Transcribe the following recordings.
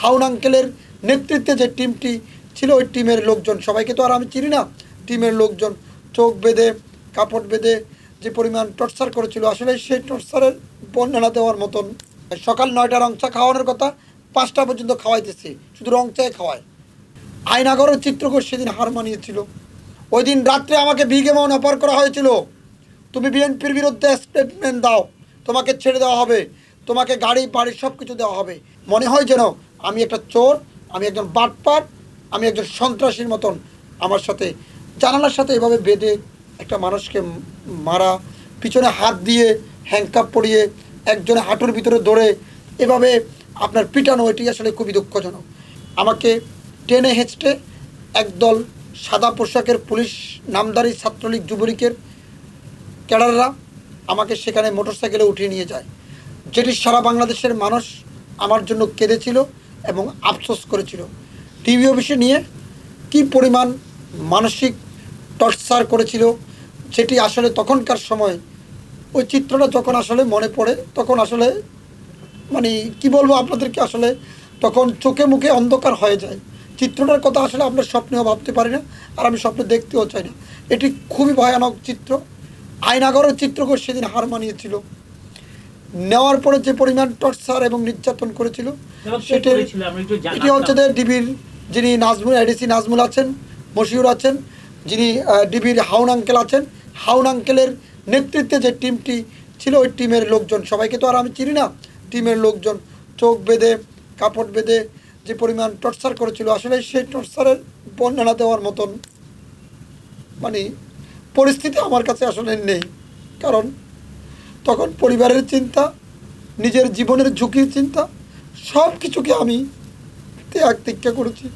হাউন আঙ্কেলের নেতৃত্বে যে টিমটি ছিল, ওই টিমের লোকজন, সবাইকে তো আর আমি চিনি না, টিমের লোকজন, চোখ বেঁধে, কাপড় বেঁধে যে পরিমাণ টর্চার করেছিল, আসলে সেই টর্চারের বর্ণনা দেওয়ার মতন। সকাল নয়টা রং চা খাওয়ানোর কথা, পাঁচটা পর্যন্ত খাওয়াইতেছে, শুধু রং চায় খাওয়ায়। আয়নাগরের চিত্রকর সেদিন হার মানিয়েছিল। ওই দিন রাত্রে আমাকে বিগেমন অপার করা হয়েছিল, তুমি বিএনপির বিরুদ্ধে স্টেটমেন্ট দাও, তোমাকে ছেড়ে দেওয়া হবে, তোমাকে গাড়ি, বাড়ি সব কিছু দেওয়া হবে। মনে হয় যেন আমি একটা চোর, আমি একজন বাটপাট আমি একজন সন্ত্রাসীর মতন আমার সাথে, জানালার সাথে এভাবে বেঁধে একটা মানুষকে মারা, পিছনে হাত দিয়ে হ্যাংকাপ পরিয়ে একজনে হাঁটুর ভিতরে দৌড়ে এভাবে আপনার পিটানো, এটি আসলে খুবই দুঃখজনক। আমাকে টেনে হেঁচড়ে একদল সাদা পোশাকের পুলিশ, নামদারি ছাত্রলীগ যুবলীগের ক্যাডাররা আমাকে সেখানে মোটরসাইকেলে উঠিয়ে নিয়ে যায়। যেটি সারা বাংলাদেশের মানুষ আমার জন্য কেঁদেছিল। এবং আফসোস করেছিল। টিভি অফিসে নিয়ে কি পরিমাণ মানসিক টর্চার করেছিল সেটি আসলে তখনকার সময় ওই চিত্রটা যখন আসলে মনে পড়ে, তখন আসলে মানে কি বলব আপনাদেরকে আসলে তখন চোখে মুখে অন্ধকার হয়ে যায়। চিত্রটার কথা আসলে আমরা স্বপ্নেও ভাবতে পারি না আর আমি স্বপ্নে দেখতেও চাই না। এটি খুবই ভয়ানক চিত্র। আয়নাগরের চিত্রকর সেদিন হার মানিয়েছিল। নেওয়ার পরে যে পরিমাণ টর্চার এবং নির্যাতন করেছিল সেটি এটি হচ্ছে যে ডিবির যিনি নাজমুল এডিসি নাজমুল আছেন মশিউর আছেন যিনি ডিবির হাউন আঙ্কেল আছেন। হাউন আঙ্কেলের নেতৃত্বে যে টিমটি ছিল ওই টিমের লোকজন সবাইকে তো আর আমি চিনি না টিমের লোকজন চোখ বেঁধে কাপড় বেঁধে যে পরিমাণ টর্চার করেছিল আসলে সেই টর্চারের বর্ণনা দেওয়ার মতন মানে পরিস্থিতি আমার কাছে আসলে নেই। কারণ তখন পরিবারের চিন্তা, নিজের জীবনের ঝুঁকির চিন্তা সব কিছুকে আমি ত্যাগ তীক্ষা করেছি।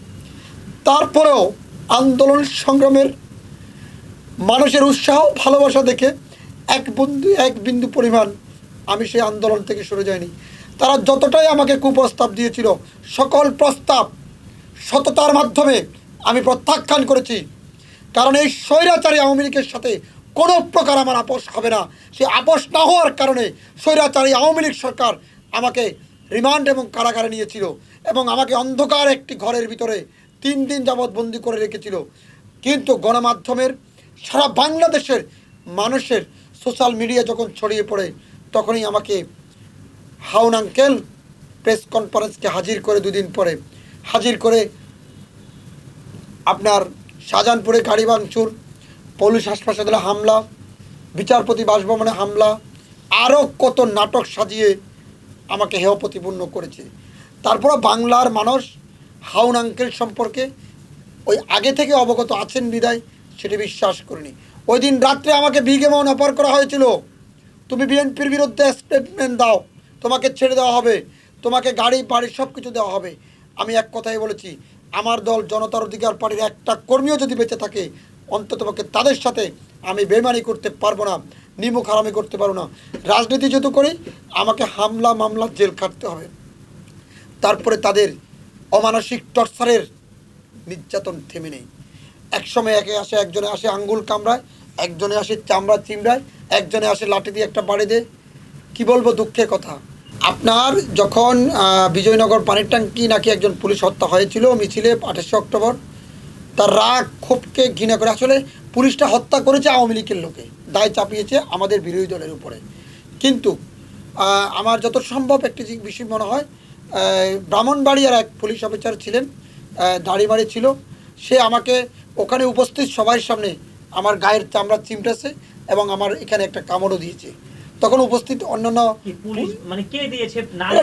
তারপরেও আন্দোলন সংগ্রামের মানুষের উৎসাহ, ভালোবাসা দেখে এক বন্ধু, এক বিন্দু পরিমাণ আমি সেই আন্দোলন থেকে সরে যাইনি। তারা যতটাই আমাকে কুপ্রস্তাব দিয়েছিল, সকল প্রস্তাব সততার মাধ্যমে আমি প্রত্যাখ্যান করেছি। কারণ এই স্বৈরাচারী আওয়ামী লীগের সাথে কোনো প্রকার আমার আপোষ হবে না। সেই আপোষ না হওয়ার কারণে স্বৈরাচারী আওয়ামী লীগ সরকার আমাকে রিমান্ড এবং কারাগারে নিয়েছিল এবং আমাকে অন্ধকার একটি ঘরের ভিতরে তিন দিন যাবৎ বন্দি করে রেখেছিল। কিন্তু গণমাধ্যমের সারা বাংলাদেশের মানুষের সোশ্যাল মিডিয়া যখন ছড়িয়ে পড়ে, তখনই আমাকে হাউন আঙ্কেল প্রেস কনফারেন্সকে হাজির করে দুদিন পরে। হাজির করে আপনার শাহজাহানপুরে গাড়ি ভাঙচুর পুলিশ হাসপাতালে হামলা, বিচারপতি বাসভবনে হামলা আরও কত নাটক সাজিয়ে আমাকে হেয় প্রতিপূর্ণ করেছে। তারপরে বাংলার মানুষ হাউন আঙ্কেল সম্পর্কে ওই আগে থেকে অবগত আছেন বিদায়, সেটি বিশ্বাস করিনি। ওই দিন রাত্রে আমাকে বিগেমন অপার করা হয়েছিল, তুমি বিএনপির বিরুদ্ধে স্টেটমেন্ট দাও, তোমাকে ছেড়ে দেওয়া হবে, তোমাকে গাড়ি, বাড়ি সব কিছু দেওয়া হবে। আমি এক কথাই বলেছি, আমার দল জনতার অধিকার পার্টির একটা কর্মীও যদি বেঁচে থাকে অন্ততপক্ষে তাদের সাথে আমি বেমানি করতে পারব না, নিমুখ হারামি করতে পারব না। রাজনীতি যেহেতু করি, আমাকে হামলা মামলা জেল খাটতে হবে। তারপরে তাদের অমানসিক টর্চারের নির্যাতন থেমে নেই। একসময় একে আসে, একজনে আসে আঙ্গুল কামড়ায়, একজনে আসে চামড়া চিমড়ায়, একজনে আসে লাঠি দিয়ে একটা বাড়ি দেয়। কি বলব দুঃখের কথা? আপনার যখন বিজয়নগর পানির ট্যাঙ্কি নাকি একজন পুলিশ হত্যা হয়েছিল মিছিলে আঠাশে অক্টোবর তার রাগ ক্ষোভকে ঘৃণা করে। আসলে পুলিশটা হত্যা করেছে আওয়ামী লীগের লোকে। দায় চাপিয়েছে আমাদের বিরোধী দলের উপরে। কিন্তু আমার যত সম্ভব একটি বিষয় মনে হয় ব্রাহ্মণবাড়িয়ার এক পুলিশ অফিসার ছিলেন দাড়িবাড়ি ছিল। সে আমাকে ওখানে উপস্থিত সবার সামনে আমার গায়ের চামড়া চিমটেছে এবং আমার এখানে একটা কামড়ও দিয়েছে। তখন উপস্থিত অন্যান্য মানে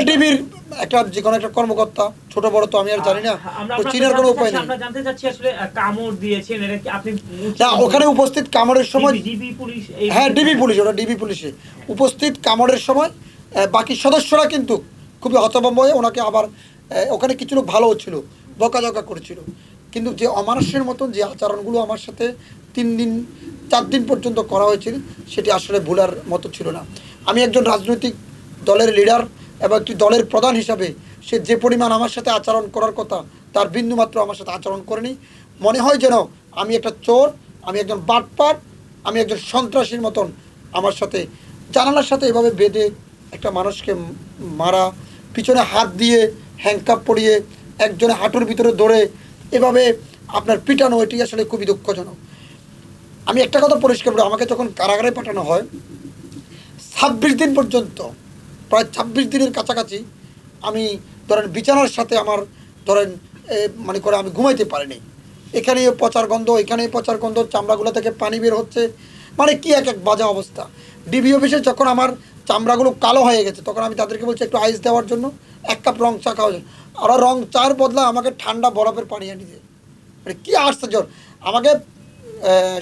ডিবির একটা যে কোনো একটা কর্মকর্তা ছোট বড় তো আমি আর জানি না তো চিনার কোনো উপায় নেই। আমরা জানতে চাচ্ছি আসলে কামড় দিয়েছেন এটা কি আপনি না ওখানে উপস্থিত কামড়ের সময় ডিবি পুলিশ হ্যাঁ ডিবি পুলিশ ওটা ডিবি পুলিশে। উপস্থিত কামড়ের সময় বাকি সদস্যরা কিন্তু খুবই হতভম্ব হয়ে ওনাকে আবার ওখানে কিছু লোক ভালোও ছিল বকাঝকা করেছিল। কিন্তু যে অমানুষের মতন যে আচরণগুলো আমার সাথে তিন দিন চার দিন পর্যন্ত করা হয়েছিল, সেটি আসলে ভুলার মতো ছিল না। আমি একজন রাজনৈতিক দলের লিডার এবং একটি দলের প্রধান হিসাবে সে যে পরিমাণ আমার সাথে আচরণ করার কথা, তার বিন্দুমাত্র আমার সাথে আচরণ করেনি। মনে হয় যেন আমি একটা চোর, আমি একজন বাটপাট, আমি একজন সন্ত্রাসীর মতন আমার সাথে, জানালার সাথে এভাবে বেঁধে একটা মানুষকে মারা, পিছনে হাত দিয়ে হ্যাংকাপ পরিয়ে একজনে হাঁটুর ভিতরে ধরে এভাবে আপনার পিটানো, এটি আসলে খুবই দুঃখজনক। আমি একটা কথা পরিষ্কার করি আমাকে যখন কারাগারে পাঠানো হয়, ছাব্বিশ দিন পর্যন্ত, প্রায় ছাব্বিশ দিনের কাছাকাছি আমি ধরেন বিছানার সাথে আমার ধরেন মানে করে আমি ঘুমাইতে পারিনি। এখানে পচার গন্ধ এখানে পচার গন্ধ, চামড়াগুলো থেকে পানি বের হচ্ছে। মানে কি এক এক বাজে অবস্থা। ডিবি অফিসে যখন আমার চামড়াগুলো কালো হয়ে গেছে, তখন আমি তাদেরকে বলছি, একটু আইস দেওয়ার জন্য, এক কাপ রং চা খাওয়ার জন্য। ওরা রং চার বদলা আমাকে ঠান্ডা বরফের পানি এনে দিয়ে। মানে কী আশ্চর্য! আমাকে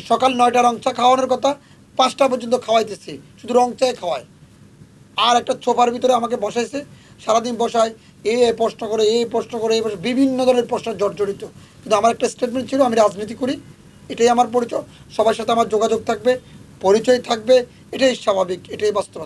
সকাল নয়টা রং চা খাওয়ানোর কথা, পাঁচটা পর্যন্ত খাওয়াইতেছে, শুধু রং চায় খাওয়ায়। আর একটা ছোপার ভিতরে আমাকে বসাইছে, সারাদিন বসায়, এ প্রশ্ন করে, এ প্রশ্ন করে, এ বিভিন্ন ধরনের প্রশ্ন জর্জরিত। কিন্তু আমার একটা স্টেটমেন্ট ছিল, আমি রাজনীতি করি, এটাই আমার পরিচয়। সবার সাথে আমার যোগাযোগ থাকবে, পরিচয় থাকবে, এটাই স্বাভাবিক, এটাই বাস্তবতা।